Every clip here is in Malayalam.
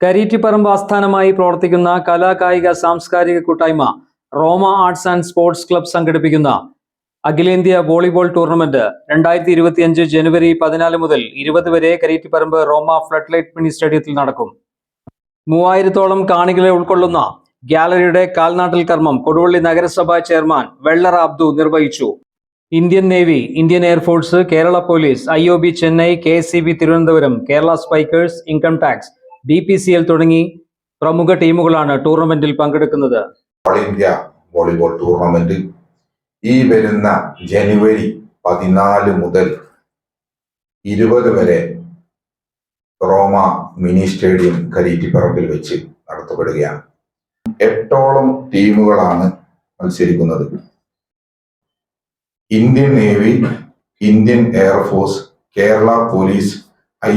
കരീറ്റിപ്പറമ്പ് ആസ്ഥാനമായി പ്രവർത്തിക്കുന്ന കലാകായിക സാംസ്കാരിക കൂട്ടായ്മ Roma arts and sports club സംഘടിപ്പിക്കുന്ന അഖിലേന്ത്യാ വോളിബോൾ ടൂർണമെന്റ് രണ്ടായിരത്തി ഇരുപത്തിയഞ്ച് ജനുവരി പതിനാല് മുതൽ ഇരുപത് വരെ Kareetiparamba Roma flood light mini സ്റ്റേഡിയത്തിൽ നടക്കും. മൂവായിരത്തോളം കാണികളെ ഉൾക്കൊള്ളുന്ന ഗ്യാലറിയുടെ കാൽനാട്ടൽ കർമ്മം കൊടുവള്ളി നഗരസഭാ ചെയർമാൻ വെള്ളറ അബ്ദു നിർവഹിച്ചു. Indian Navy Indian Air Force Kerala Police I Chennai K Thiruvananthapuram Kerala Spikers income tax B P C L തുടങ്ങി പ്രമുഖ ടീമുകളാണ് ടൂർണമെന്റിൽ പങ്കെടുക്കുന്നത്. ഇന്ത്യ വോളിബോൾ ടൂർണമെന്റ് ഈ വരുന്ന ജനുവരി പതിനാല് മുതൽ ഇരുപത് വരെ റോമ മിനി സ്റ്റേഡിയം കരീറ്റിപ്പറമ്പിൽ വെച്ച് നടത്തപ്പെടുകയാണ്. എട്ടോളം ടീമുകളാണ് മത്സരിക്കുന്നത്. Indian Navy Indian Air Force Kerala Police I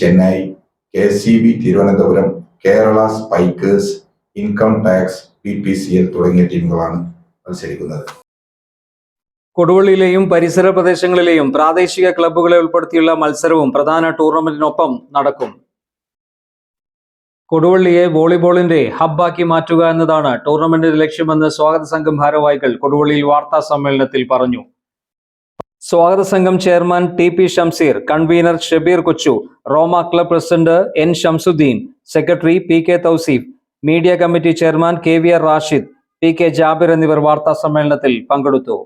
Chennai K C B Thiruvananthapuram Kerala Spikers income tax P P C L തുടങ്ങിയ ടീമുകളാണ് മത്സരിക്കുന്നത്. കൊടുവള്ളിയിലെയും പരിസര പ്രദേശങ്ങളിലെയും പ്രാദേശിക ക്ലബ്ബുകളെ ഉൾപ്പെടുത്തിയുള്ള മത്സരവും പ്രധാന ടൂർണമെന്റിനൊപ്പം നടക്കും. കൊടുവള്ളിയെ വോളിബോളിന്റെ ഹബ്ബാക്കി മാറ്റുക എന്നതാണ് ടൂർണമെന്റിന്റെ ലക്ഷ്യമെന്ന് സ്വാഗത സംഘം ഭാരവാഹികൾ കൊടുവള്ളിയിൽ വാർത്താ സമ്മേളനത്തിൽ പറഞ്ഞു. സ്വാഗത സംഘം chairman T P Shamseer convener Shabeer കൊച്ചു റോമ club president N Shamsuddeen secretary P K Thouseef media committee chairman K V R Rashid P K Jabir എന്നിവർ വാർത്താ സമ്മേളനത്തിൽ പങ്കെടുത്തു.